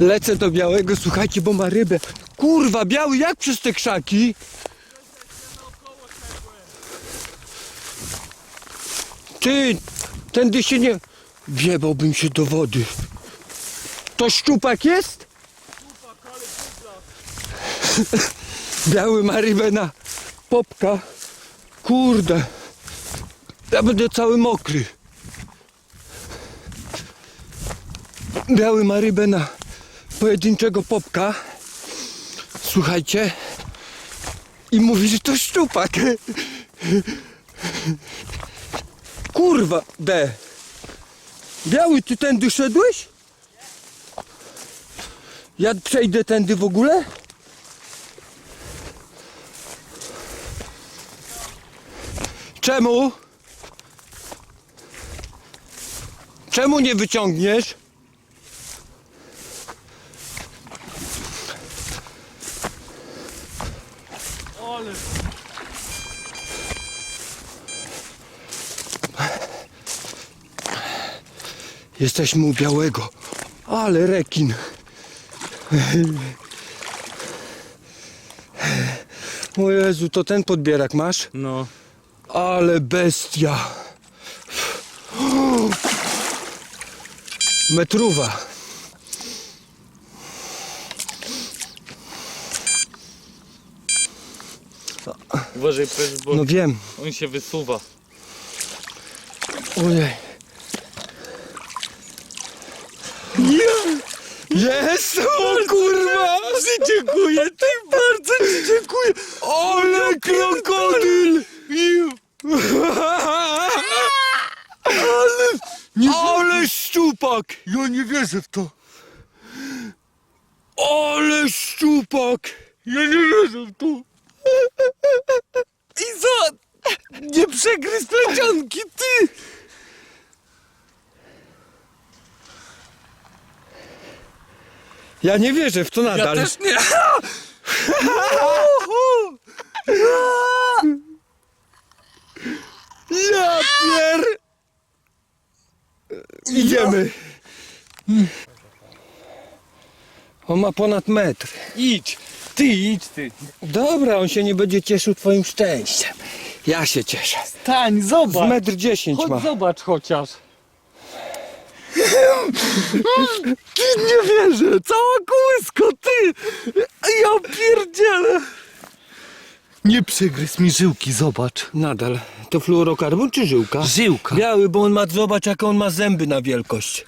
Lecę do białego, słuchajcie, bo ma rybę. Kurwa, biały, jak przez te krzaki? Ty, tędy się nie... Wjebałbym się do wody. To szczupak jest? Biały ma rybę na popka. Kurde. Ja będę cały mokry. Biały ma rybę na pojedynczego popka. Słuchajcie. I mówi, że to szczupak. Kurwa, D. Biały, ty tędy szedłeś? Ja przejdę tędy w ogóle? Czemu? Czemu nie wyciągniesz? Ale Jesteśmy u białego. Ale rekin. O Jezu, to ten podbierak masz? no. Ale bestia. Metruwa. Uważaj też, bo No wiem. on się wysuwa. Ojej. Jest! O kurwa! Dziękuję, ty bardzo ci dziękuję. Ale krokodyl! Ale, ale szczupak! Ja nie wierzę w to. Ale szczupak! Ja nie wierzę w to. I co? Nie przegryz plecionki, ty! Ja nie wierzę w to Ja nadal. też nie. Ja pier... Idziemy. On ma ponad metr. Idź, ty idź, ty. Dobra, on się nie będzie cieszył twoim szczęściem. Ja się cieszę. Stań, Z zobacz. metr dziesięć Chodź, ma. zobacz chociaż. Ty nie wierzę, cała kołysko, ty! Ja pierdzielę! Nie przegryz mi żyłki, zobacz. Nadal. To fluorokarbon czy żyłka? Żyłka. Biały, bo on ma, zobacz jak on ma zęby na wielkość.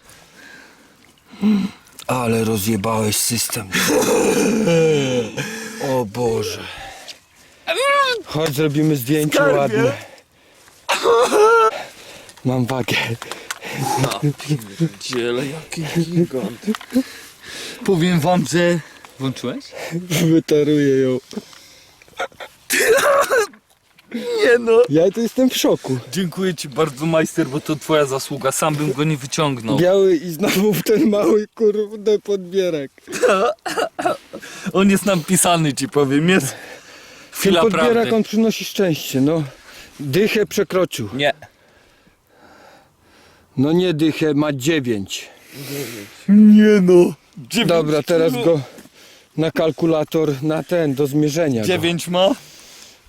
Ale rozjebałeś system. O Boże. Chodź, zrobimy zdjęcie Skarbie. ładne. Mam wagę. Pierdziele, jaki gigant. Powiem wam, że... Włączyłeś? Wytaruję ją. Nie no. Ja to jestem w szoku. Dziękuję ci bardzo, majster, bo to twoja zasługa. Sam bym go nie wyciągnął. Biały i znowu w ten mały kurde podbierak. On jest nam pisany, ci powiem. Jest Ten chwila podbierak prawdy. on przynosi szczęście, no. Dychę przekroczył. Nie. No nie dychę, ma dziewięć. Nie no. Dziewięć Dobra, teraz kilo. go na kalkulator, na ten, do zmierzenia. Dziewięć, Dziewięć ma?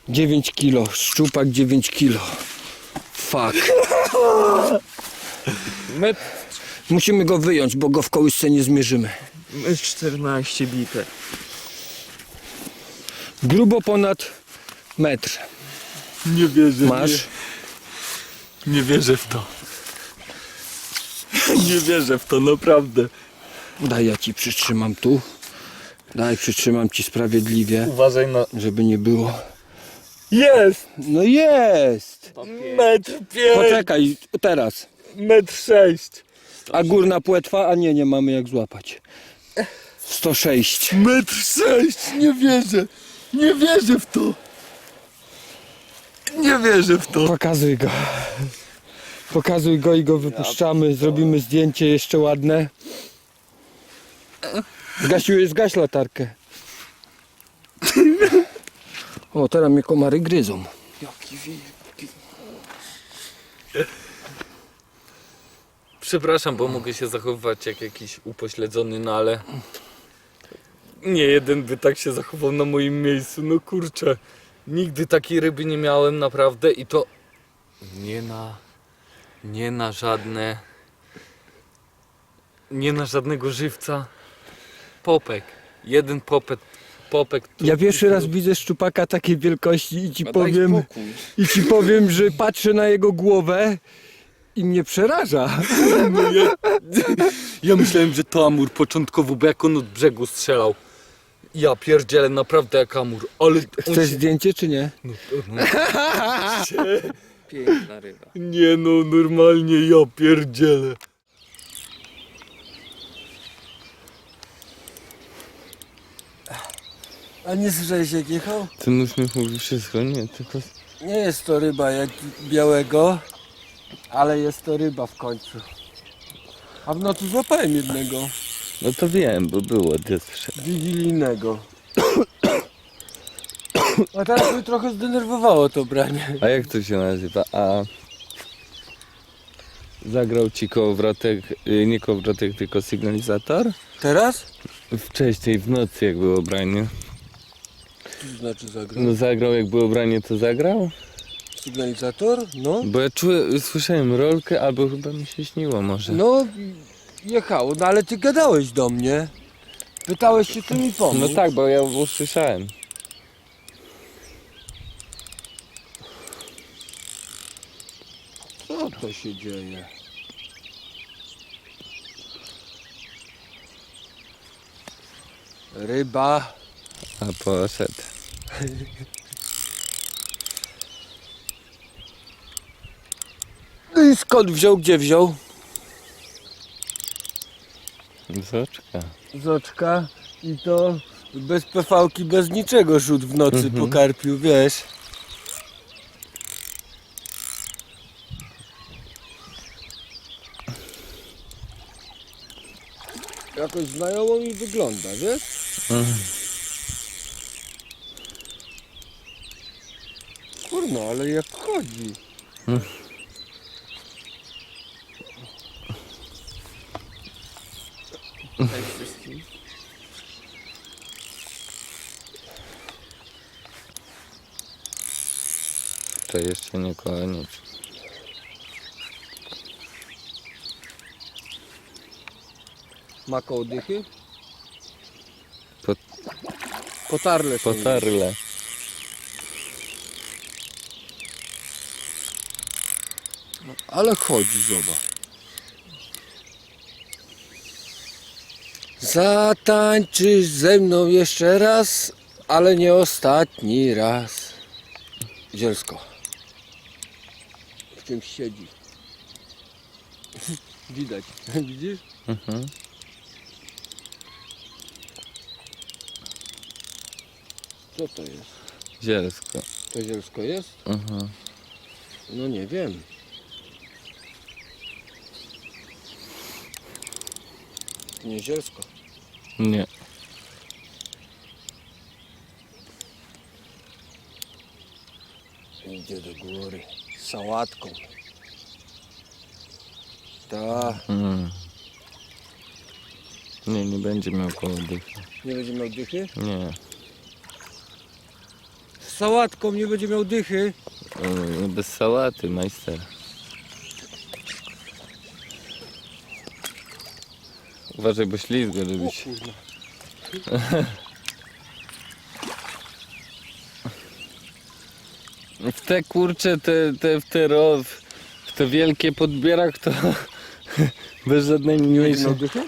9 kilo, szczupak 9 kilo. Fuck. Metr, Musimy go wyjąć, bo go w kołysce nie zmierzymy. metr 14 bite. Grubo ponad metr. Nie wierzę. Masz? Nie, nie wierzę w to. Nie wierzę w to, naprawdę. Daj, ja ci przytrzymam tu. Daj, przytrzymam ci sprawiedliwie, Uważaj na... żeby nie było. Jest! No jest! Metr pięć, Poczekaj, teraz. metr sześć. A górna płetwa? A nie, nie mamy jak złapać. 106. Metr sześć, nie wierzę. Nie wierzę w to. Nie wierzę w to. Pokazuj go. Pokazuj go i go wypuszczamy. Zrobimy zdjęcie jeszcze ładne. Zgasiłeś, zgaś latarkę. O, teraz mnie komary gryzą. Jaki wielki. Przepraszam, bo mogę się zachowywać jak jakiś upośledzony, no ale... Nie jeden by tak się zachował na moim miejscu, no kurczę. Nigdy takiej ryby nie miałem naprawdę i to... Nie na... Nie na żadne... Nie na żadnego żywca. Popek. Jeden popek. Popek. tu- Ja pierwszy raz widzę szczupaka takiej wielkości i ci powiem, i ci powiem, że patrzę na jego głowę i mnie przeraża. No ja, ja myślałem, że to amur początkowo, bo jak on od brzegu strzelał. Ja pierdzielę, naprawdę jak amur, ale on Chcesz się... zdjęcie czy nie? No, no, Piękna ryba. nie no, normalnie ja pierdzielę. A nie słyszałeś jak jechał? Ten uśmiech mówi wszystko, nie, tylko... Nie jest to ryba jak białego, ale jest to ryba w końcu. A w nocy złapałem jednego, No to wiem, bo było desprze. wigilijnego. A teraz mnie trochę zdenerwowało to branie. A jak to się nazywa? A... Zagrał ci kołowrotek, y, nie kołowrotek, tylko sygnalizator? Teraz? Wcześniej, w nocy jak było branie. Co to znaczy zagrał? No zagrał jak było branie, to zagrał? Sygnalizator? No. Bo ja czułem, słyszałem rolkę, albo chyba mi się śniło może. No, jechało, no ale ty gadałeś do mnie. Pytałeś się, czy mi pomóc. No tak, bo ja usłyszałem. Co to się dzieje? Ryba. A poszedł. No i skąd wziął, gdzie wziął? Zoczka. Z oczka i to bez pefałki, bez niczego rzut w nocy po karpiu, wiesz. Jakoś znajomo mi wygląda, wiesz? Kurno, ale jak chodzi. Cześć wszystkim. To jeszcze nie koniec. Ma koło dychy? Po- Potarle. Potarle. Ale chodzi, zobacz. Zatańczysz ze mną jeszcze raz, ale nie ostatni raz. Zielsko. W czymś siedzi. Widać. Widzisz? Mhm. Co to jest? Zielsko. To zielsko jest? Mhm. No nie wiem. Nie zielsko. Nie. Idzie do góry. Sałatką. Tak. Mm. Nie, nie będzie miał koło dychy. Nie będzie miał dychy? Nie. Z sałatką nie będzie miał dychy. Yy, Bez sałaty, majster. Uważaj, bo ślizgo O robi się. kurwa. W te kurcze, te, te, w te ro, w, w te wielkie podbierak to bez żadnej dychy?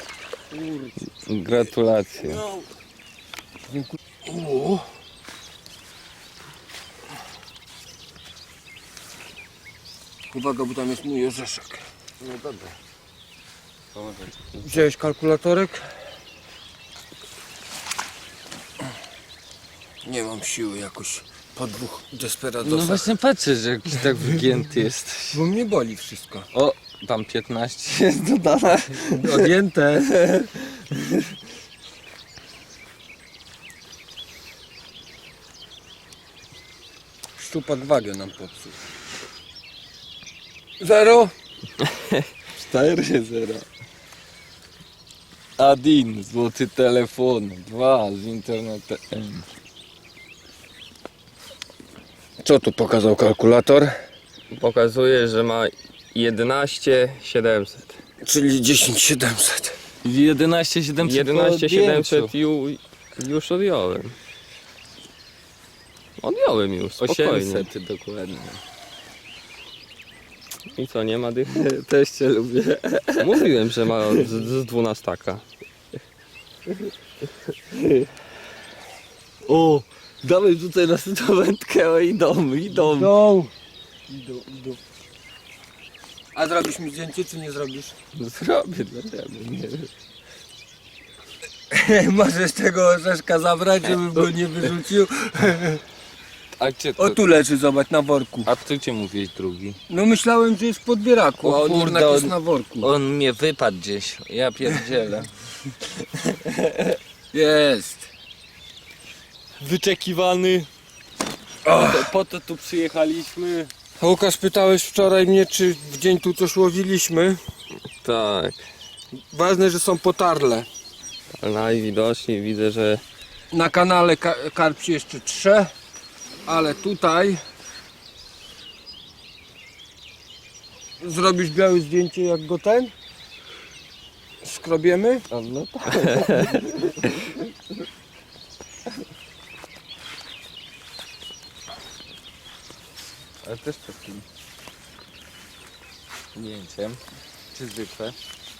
gratulacje. No. Dziękuję. O. Uwaga, bo tam jest mój orzeszek. No dobra. Wziąłeś kalkulatorek? Nie mam siły jakoś po dwóch desperadosach. No właśnie patrzę, że jakiś tak wygięty jesteś. Bo mnie boli wszystko. O, tam 15 jest dodane. Odjęte. Szczupak wagę nam popsuł. Zero. Stary zera. Adin, złoty telefon. Dwa, z internetem. Co tu pokazał kalkulator? Pokazuje, że ma 11 700. Czyli 10700. 11 700 11 700 ju, już odjąłem. Odjąłem już, spokojnie. 800 dokładnie. I co, nie ma dychy? Też cię lubię. Mówiłem, że ma z, z 12 taka. O, dawaj tutaj na tę wędkę, o idą, idą. Idą. Idą, idą. A zrobisz mi zdjęcie, czy nie zrobisz? Zrobię, dlaczego nie? Możesz tego orzeszka zabrać, żebym go nie wyrzucił. A cię O tu leży, zobacz, na worku. A ty cię mówiłeś drugi? No myślałem, że jest w podbieraku, a O on kurde, jednak jest on- na worku. On mnie wypadł gdzieś, ja pierdzielę. Jest. Wyczekiwany. Po to, po to tu przyjechaliśmy. Łukasz, pytałeś wczoraj mnie, czy w dzień tu coś łowiliśmy. Tak, Ważne, że są potarle. ale najwidoczniej widzę, że Na kanale ka karp się jeszcze trze, ale tutaj zrobisz białe zdjęcie jak go ten? Skrobiemy? No tak. Ale też takim ujęciem. Czy zwykłe?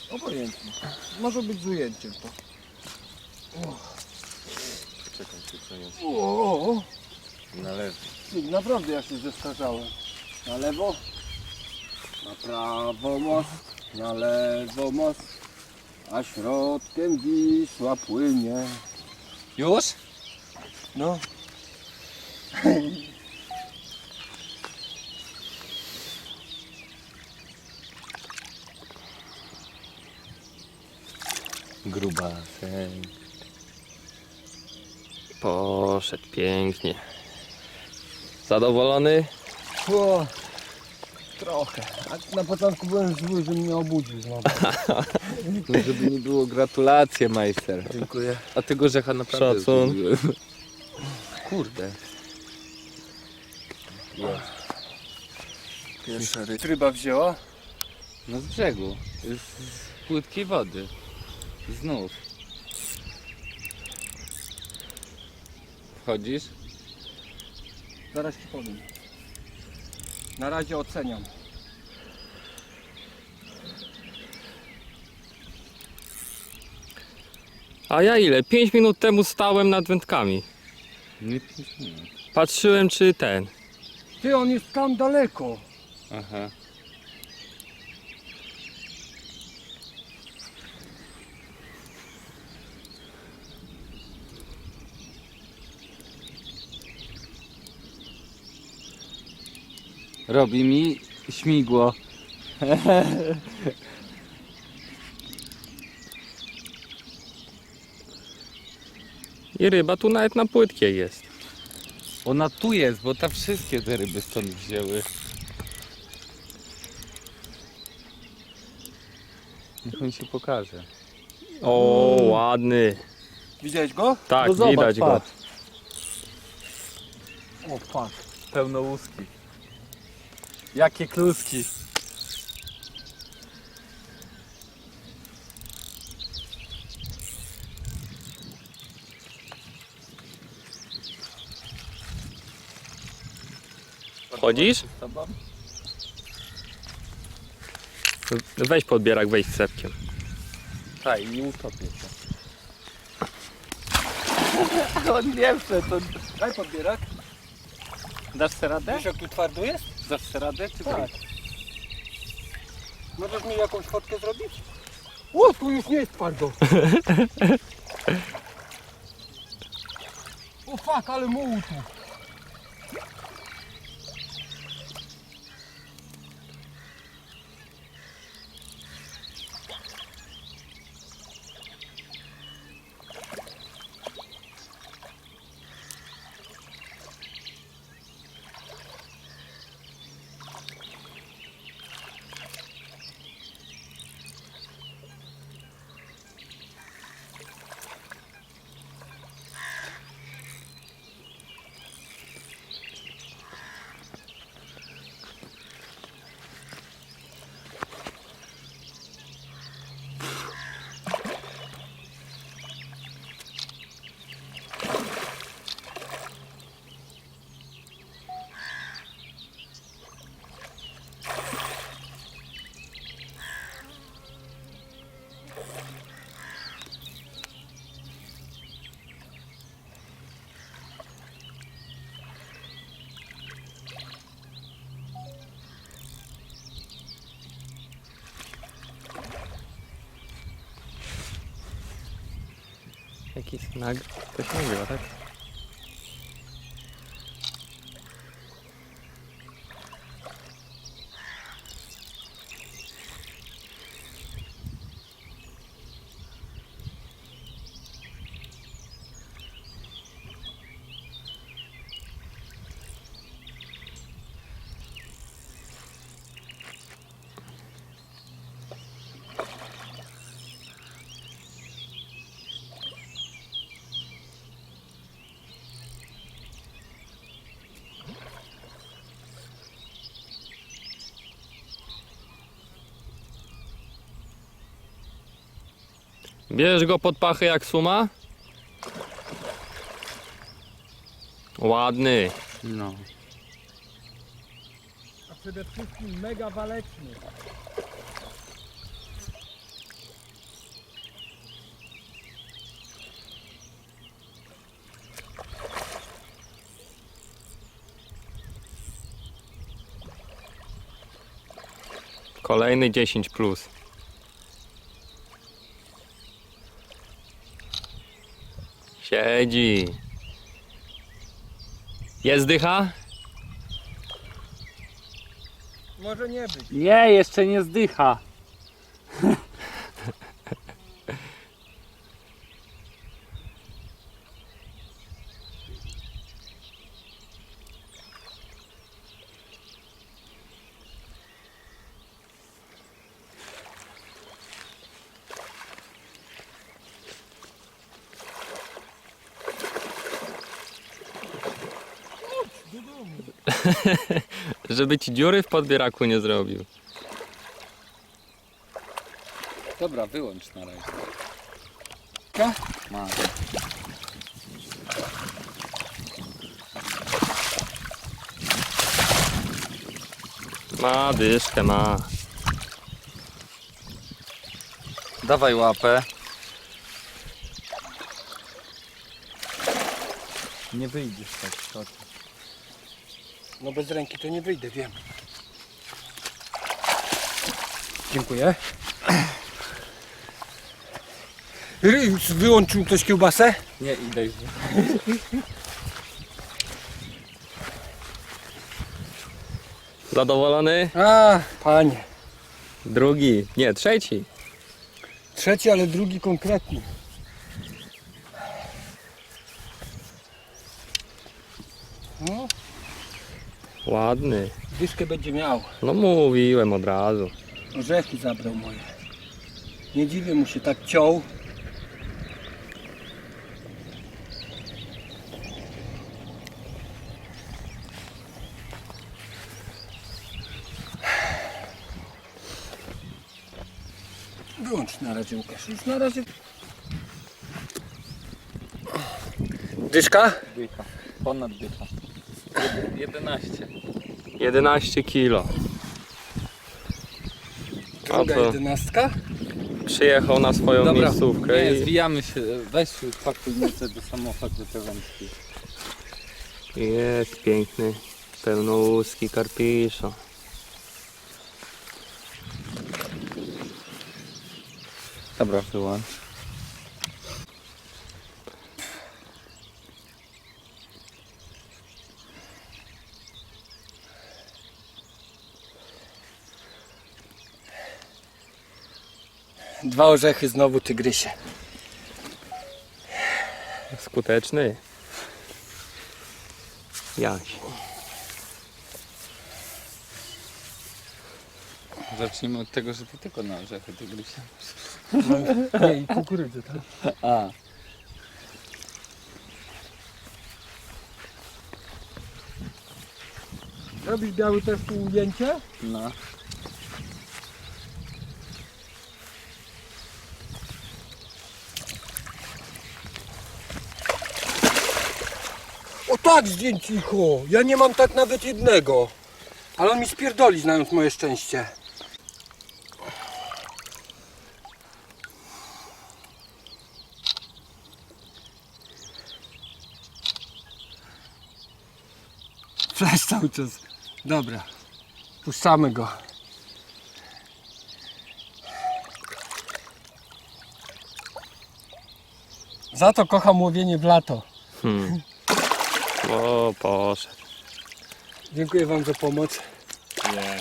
Obojętnie. Może być z ujęciem to. Czekaj, czy co jest O, na lewo. Naprawdę ja się zestarzałem. Na lewo, na prawo most, na lewo most, a środkiem Wisła płynie. Już? No. Grubasek. poszedł pięknie. Zadowolony? O, trochę. A na początku byłem zły, że mnie obudził znowu. No żeby nie było gratulacje, majster. Dziękuję. A tego rzecha naprawdę Szacun. Kurde. Pierwsza ryba. Ryba wzięła? No z brzegu. Z, z płytkiej wody. Znów. Wchodzisz? Zaraz ci powiem. Na razie oceniam. A ja ile? 5 minut temu stałem nad wędkami. Nie pięć minut. Patrzyłem czy ten. Ty, on jest tam daleko. Aha. Robi mi śmigło. I ryba tu nawet na płytkiej jest. Ona tu jest, bo tam wszystkie te ryby stąd wzięły. Niech on się pokaże. O, ładny. Widziałeś go? Tak, No zobacz, widać go. patrz. O, patrz. Pełnołuski. Jakie kluski. Chodzisz? Weź podbierak, weź z sepkiem. Tak, i nie utopię się. On nie chce, to... Daj podbierak. Dasz sobie radę? Wiesz jak tu twardo jest? Dasz sobie radę, czy Tak. Możesz mi jakąś fotkę zrobić? O, tu już nie jest twardo. o fuck, ale mułu tu. Jakiś nag... To się nagrywa, tak? Bierz go pod pachy jak suma. Ładny. No. A przede wszystkim mega waleczny. Kolejny 10 plus. Siedzi. Jest dycha? Może nie być. Nie, jeszcze nie zdycha. Żeby ci dziury w podbieraku nie zrobił. Dobra, wyłącz na razie. Ka? Ma. Ma dyszkę, ma. Dawaj łapę. Nie wyjdziesz tak, tak. No bez ręki to nie wyjdę, wiem. Dziękuję. Wyłączył ktoś kiełbasę? Nie, idę. Zadowolony? A, panie. Drugi. Nie, trzeci. Trzeci, ale drugi konkretny. No, Ładny. dyszkę będzie miał. No mówiłem od razu. Orzechy zabrał moje. Nie dziwię mu się tak ciął. Wyłącz na razie Łukasz. Już na razie. Dyszka? Dycha. Ponad dycha. 11. 11 kilo. Druga co? jedenastka? Przyjechał na swoją Dobra, miejscówkę nie, i zwijamy się. Weź pakuj do samochodu te wędki. jest piękny, pełnołuski karpiszo. Dobra, wyłącz. Dwa orzechy znowu tygrysie. Skuteczny. Jaś. Zacznijmy od tego, że ty tylko na orzechy tygrysia. Nie, i kukurydzę, tak? A. Robisz biały też tu ujęcie? No. Tak, zdjęć cicho. Ja nie mam tak nawet jednego. Ale on mi spierdoli, znając moje szczęście. Flash cały czas. Dobra. Puszczamy go. Za to kocham łowienie w lato. Hmm. O, poszedł. Dziękuję wam za pomoc. Nie.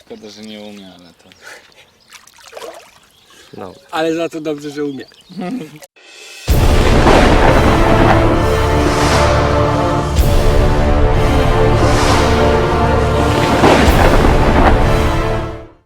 Szkoda, że nie umie, ale to... Dobra. Ale za to dobrze, że umiem.